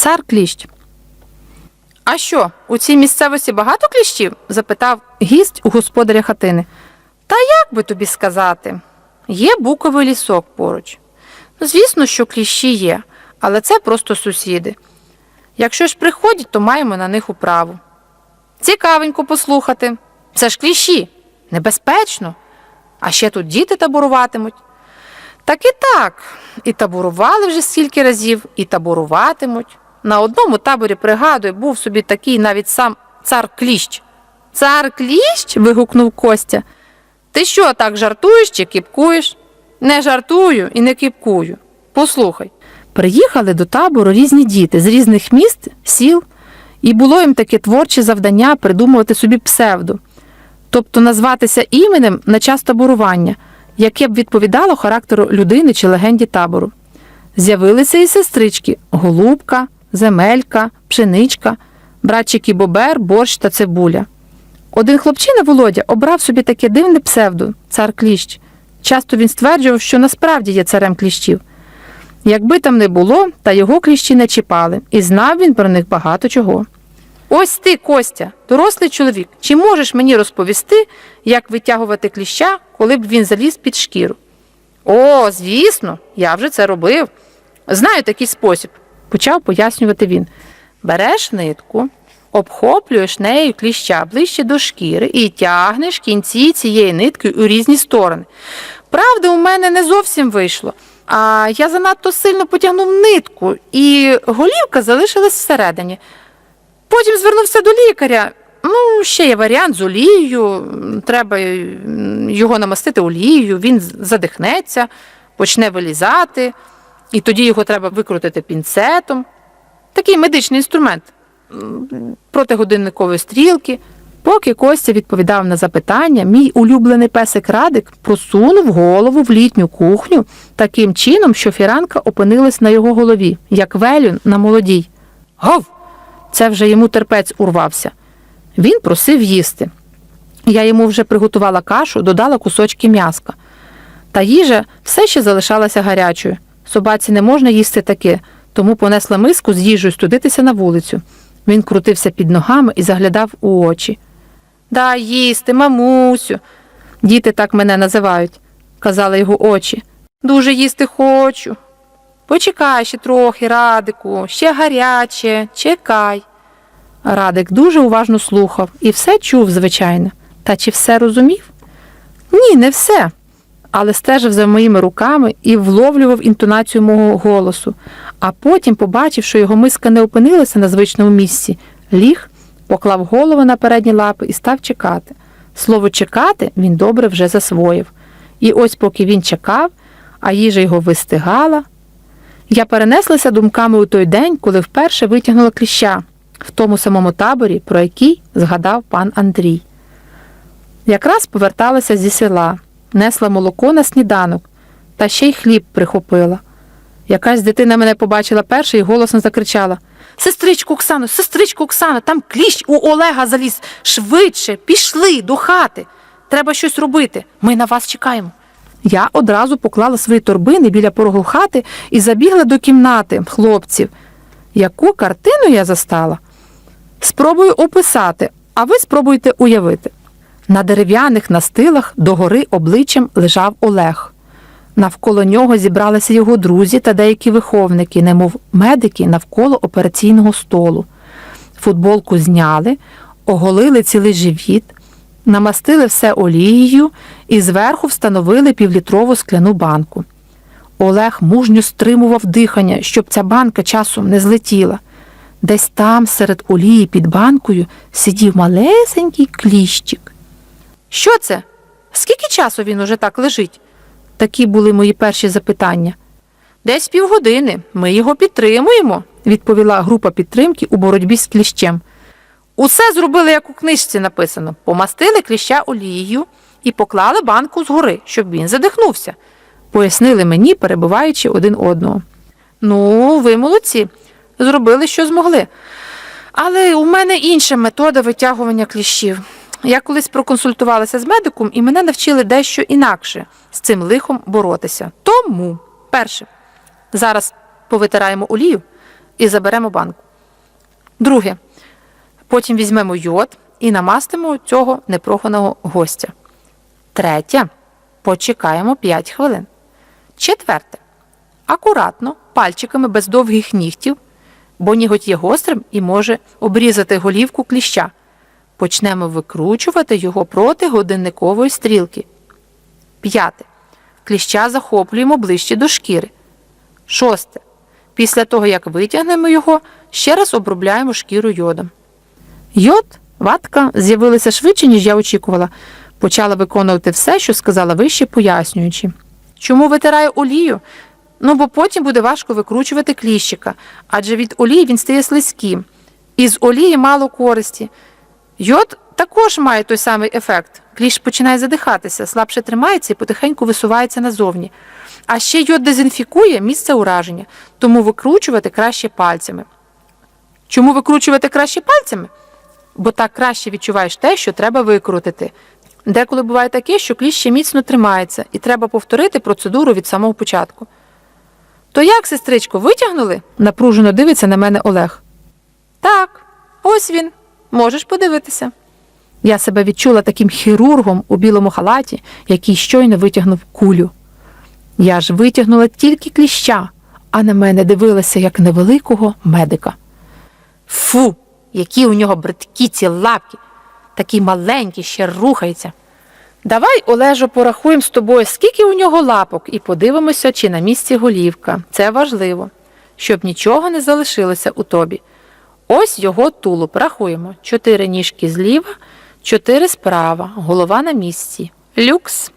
Цар кліщ. А що, у цій місцевості багато кліщів? запитав гість у господаря хатини. Та як би тобі сказати? Є буковий лісок поруч. Звісно, що кліщі є, але це просто сусіди. Якщо ж приходять, то маємо на них управу. Цікавенько послухати. Це ж кліщі. Небезпечно. А ще тут діти таборуватимуть. Так і так. І таборували вже стільки разів, і таборуватимуть. На одному таборі, пригадую, був собі такий навіть сам цар кліщ. Цар кліщ? вигукнув Костя. Ти що, так жартуєш чи кіпкуєш? Не жартую і не кіпкую. Послухай. Приїхали до табору різні діти з різних міст, сіл, і було їм таке творче завдання придумувати собі псевдо, тобто назватися іменем на час таборування, яке б відповідало характеру людини чи легенді табору. З'явилися і сестрички голубка, земелька, пшеничка, братчики бобер, борщ та цибуля. Один хлопчина Володя обрав собі таке дивне псевдо цар кліщ. Часто він стверджував, що насправді є царем кліщів. Якби там не було, та його кліщі не чіпали, і знав він про них багато чого. Ось ти, Костя, дорослий чоловік, чи можеш мені розповісти, як витягувати кліща, коли б він заліз під шкіру? О, звісно, я вже це робив. Знаю такий спосіб, почав пояснювати він. Береш нитку, обхоплюєш нею кліща ближче до шкіри і тягнеш кінці цієї нитки у різні сторони. Правда, у мене не зовсім вийшло. А я занадто сильно потягнув нитку, і голівка залишилась всередині. Потім звернувся до лікаря. Ну, ще є варіант з олією. Треба його намастити олією, він задихнеться, почне вилізати, і тоді його треба викрутити пінцетом. Такий медичний інструмент проти годинникової стрілки. Поки Костя відповідав на запитання, мій улюблений песик Радик просунув голову в літню кухню таким чином, що фіранка опинилась на його голові, як велюн на молодій. Гов! Це вже йому терпець урвався. Він просив їсти. Я йому вже приготувала кашу, додала кусочки м'яска. Та їжа все ще залишалася гарячою. Собаці не можна їсти таке, тому понесла миску з їжею студитися на вулицю. Він крутився під ногами і заглядав у очі. Дай їсти, мамусю. Діти так мене називають, казали його очі. Дуже їсти хочу. Почекай ще трохи, Радику, ще гаряче, чекай. Радик дуже уважно слухав і все чув, звичайно. Та чи все розумів? Ні, не все. Але стежив за моїми руками і вловлював інтонацію мого голосу, а потім, побачив, що його миска не опинилася на звичному місці, ліг, поклав голову на передні лапи і став чекати. Слово чекати він добре вже засвоїв. І ось поки він чекав, а їжа його вистигала, я перенеслася думками у той день, коли вперше витягнула кліща в тому самому таборі, про який згадав пан Андрій. Якраз поверталася зі села, несла молоко на сніданок, та ще й хліб прихопила. Якась дитина мене побачила перша і голосно закричала Сестричку Оксано, сестричку Оксано, там кліщ у Олега заліз. Швидше, пішли до хати. Треба щось робити. Ми на вас чекаємо. Я одразу поклала свої торбини біля порогу хати і забігла до кімнати хлопців. Яку картину я застала? Спробую описати, а ви спробуйте уявити. На дерев'яних настилах догори обличчям лежав Олег. Навколо нього зібралися його друзі та деякі виховники, немов медики навколо операційного столу. Футболку зняли, оголили цілий живіт, намастили все олією і зверху встановили півлітрову скляну банку. Олег мужньо стримував дихання, щоб ця банка часом не злетіла. Десь там, серед олії під банкою, сидів малесенький кліщик. Що це? Скільки часу він уже так лежить? Такі були мої перші запитання. Десь півгодини. Ми його підтримуємо, відповіла група підтримки у боротьбі з кліщем. Усе зробили, як у книжці написано. Помастили кліща олією і поклали банку згори, щоб він задихнувся, пояснили мені, перебуваючи один одного. Ну, ви молодці, зробили, що змогли. Але у мене інша метода витягування кліщів. Я колись проконсультувалася з медиком, і мене навчили дещо інакше з цим лихом боротися. Тому, перше, зараз повитираємо олію, і заберемо банку. Друге. Потім візьмемо йод і намастимо цього непроханого гостя. Третє. Почекаємо 5 хвилин. Четверте. Акуратно, пальчиками без довгих нігтів, бо ніготь є гострим і може обрізати голівку кліща. Почнемо викручувати його проти годинникової стрілки. П'яте. Кліща захоплюємо ближче до шкіри. Шосте. Після того, як витягнемо його, ще раз обробляємо шкіру йодом. Йод, ватка з'явилися швидше, ніж я очікувала. Почала виконувати все, що сказала вище, пояснюючи. Чому витираю олію? Ну, бо потім буде важко викручувати кліщика, адже від олії він стає слизьким. Із олії мало користі. Йод також має той самий ефект. Кліщ починає задихатися, слабше тримається і потихеньку висувається назовні. А ще йод дезінфікує місце ураження, тому викручувати краще пальцями. Чому викручувати краще пальцями? Бо так краще відчуваєш те, що треба викрутити. Деколи буває таке, що кліщ ще міцно тримається, і треба повторити процедуру від самого початку. То як, сестричко, витягнули? напружено дивиться на мене Олег. Так, ось він. Можеш подивитися. Я себе відчула таким хірургом у білому халаті, який щойно витягнув кулю. Я ж витягнула тільки кліща, а на мене дивилася як невеликого медика. Фу, які у нього бридкі ці лапки, такі маленькі, ще рухаються. Давай, Олежо, порахуємо з тобою, скільки у нього лапок, і подивимося, чи на місці голівка. Це важливо, щоб нічого не залишилося у тобі. Ось його тулуб. Рахуємо. Чотири ніжки зліва, чотири справа, голова на місці. Люкс.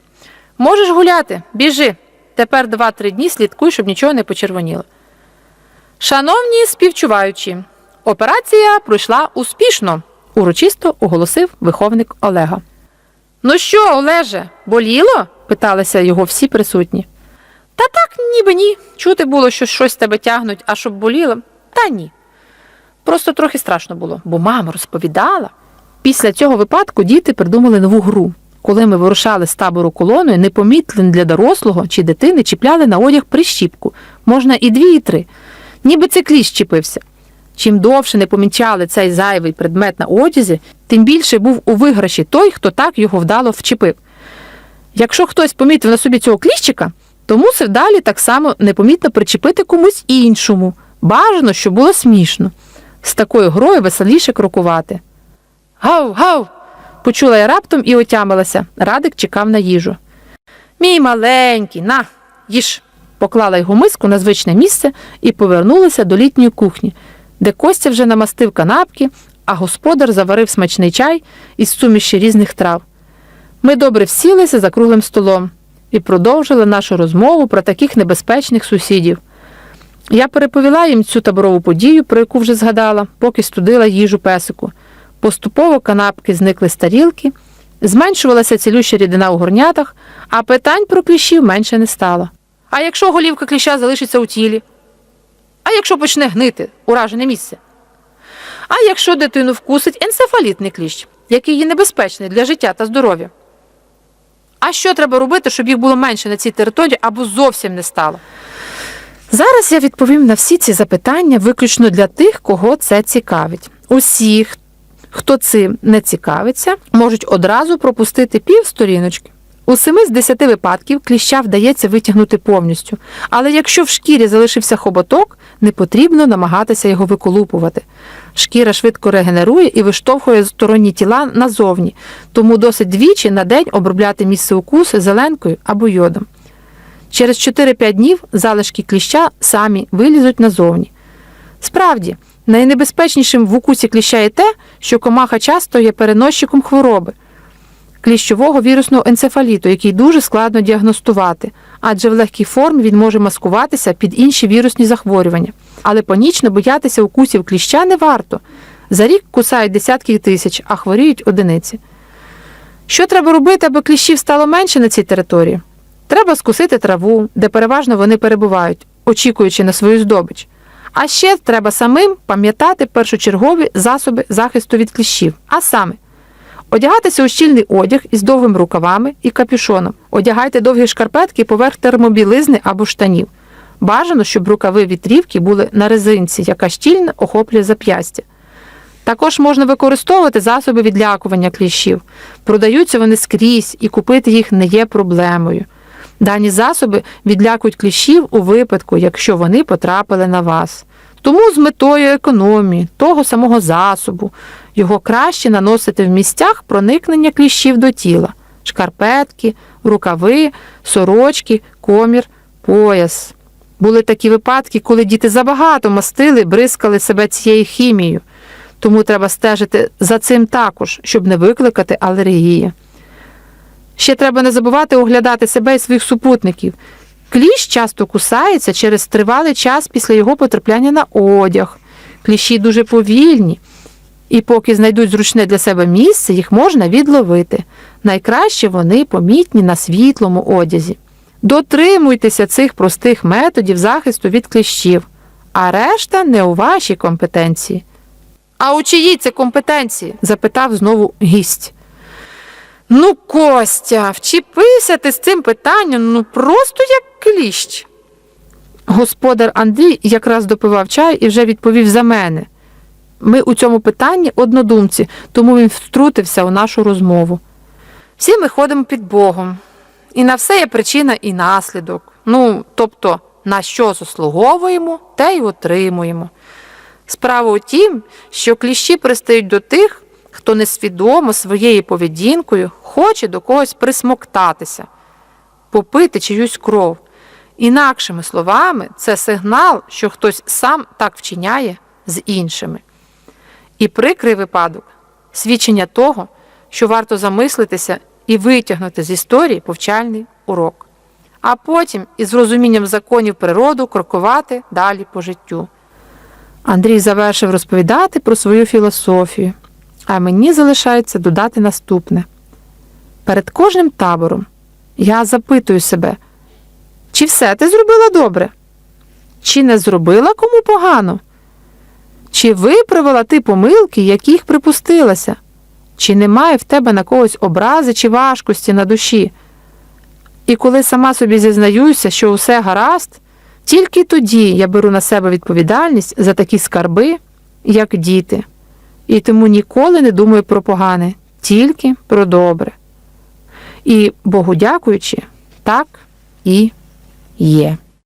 Можеш гуляти, біжи. Тепер два-три дні слідкуй, щоб нічого не почервоніло. Шановні співчуваючі, операція пройшла успішно, урочисто оголосив виховник Олега. Ну що, Олеже, боліло? питалися його всі присутні. Та так, ніби ні. Чути було, що щось тебе тягнуть, а щоб боліло, та ні. Просто трохи страшно було, бо мама розповідала. Після цього випадку діти придумали нову гру. Коли ми вирушали з табору колоною, непомітно для дорослого чи дитини чіпляли на одяг прищіпку, можна і дві, і три. Ніби це кліщ чіпився. Чим довше не помічали цей зайвий предмет на одязі, тим більше був у виграші той, хто так його вдало вчепив. Якщо хтось помітив на собі цього кліщика, то мусив далі так само непомітно причепити комусь іншому. Бажано, щоб було смішно. З такою грою веселіше крокувати. Гав, гав. почула я раптом і отямилася. Радик чекав на їжу. Мій маленький, на, їж. Поклала його миску на звичне місце і повернулася до літньої кухні, де Костя вже намастив канапки, а господар заварив смачний чай із суміші різних трав. Ми добре всілися за круглим столом і продовжили нашу розмову про таких небезпечних сусідів. Я переповіла їм цю таборову подію, про яку вже згадала, поки студила їжу песику. Поступово канапки зникли з тарілки, зменшувалася цілюща рідина у горнятах, а питань про кліщів менше не стало. А якщо голівка кліща залишиться у тілі? А якщо почне гнити уражене місце? А якщо дитину вкусить енцефалітний кліщ, який є небезпечний для життя та здоров'я? А що треба робити, щоб їх було менше на цій території або зовсім не стало? Зараз я відповім на всі ці запитання виключно для тих, кого це цікавить. Усі, хто цим не цікавиться, можуть одразу пропустити пів сторіночки. У семи з десяти випадків кліща вдається витягнути повністю, але якщо в шкірі залишився хоботок, не потрібно намагатися його виколупувати. Шкіра швидко регенерує і виштовхує сторонні тіла назовні, тому досить двічі на день обробляти місце укусу зеленкою або йодом. Через 4-5 днів залишки кліща самі вилізуть назовні. Справді, найнебезпечнішим в укусі кліща є те, що комаха часто є переносчиком хвороби кліщового вірусного енцефаліту, який дуже складно діагностувати, адже в легкій формі він може маскуватися під інші вірусні захворювання. Але панічно боятися укусів кліща не варто. За рік кусають десятки тисяч, а хворіють одиниці. Що треба робити, аби кліщів стало менше на цій території? Треба скусити траву, де переважно вони перебувають, очікуючи на свою здобич. А ще треба самим пам'ятати першочергові засоби захисту від кліщів, а саме Одягатися у щільний одяг із довгими рукавами і капюшоном. Одягайте довгі шкарпетки поверх термобілизни або штанів. Бажано, щоб рукави вітрівки були на резинці, яка щільно охоплює зап'ястя. Також можна використовувати засоби відлякування кліщів. Продаються вони скрізь, і купити їх не є проблемою. Дані засоби відлякують кліщів у випадку, якщо вони потрапили на вас. Тому з метою економії того самого засобу його краще наносити в місцях проникнення кліщів до тіла шкарпетки, рукави, сорочки, комір, пояс. Були такі випадки, коли діти забагато мастили, бризкали себе цією хімією. Тому треба стежити за цим також, щоб не викликати алергії. Ще треба не забувати оглядати себе і своїх супутників. Кліщ часто кусається через тривалий час після його потрапляння на одяг. Кліщі дуже повільні, і поки знайдуть зручне для себе місце, їх можна відловити. Найкраще вони помітні на світлому одязі. Дотримуйтеся цих простих методів захисту від кліщів, а решта не у вашій компетенції. А у чиїй це компетенції? запитав знову гість. Ну, Костя, вчепився ти з цим питанням, ну просто як кліщ. Господар Андрій якраз допивав чай і вже відповів за мене. Ми у цьому питанні однодумці, тому він втрутився у нашу розмову. Всі ми ходимо під Богом, і на все є причина і наслідок. Ну, тобто, на що заслуговуємо, те й отримуємо. Справа у тім, що кліщі пристають до тих, хто несвідомо своєю поведінкою хоче до когось присмоктатися, попити чиюсь кров. Інакшими словами, це сигнал, що хтось сам так вчиняє з іншими. І прикрий випадок свідчення того, що варто замислитися і витягнути з історії повчальний урок, а потім із розумінням законів природу крокувати далі по життю. Андрій завершив розповідати про свою філософію, а мені залишається додати наступне. Перед кожним табором я запитую себе, чи все ти зробила добре? Чи не зробила кому погано? Чи виправила ти помилки, яких припустилася? Чи немає в тебе на когось образи чи важкості на душі? І коли сама собі зізнаюся, що усе гаразд, тільки тоді я беру на себе відповідальність за такі скарби, як діти, і тому ніколи не думаю про погане, тільки про добре. І Богу дякуючи, так і є.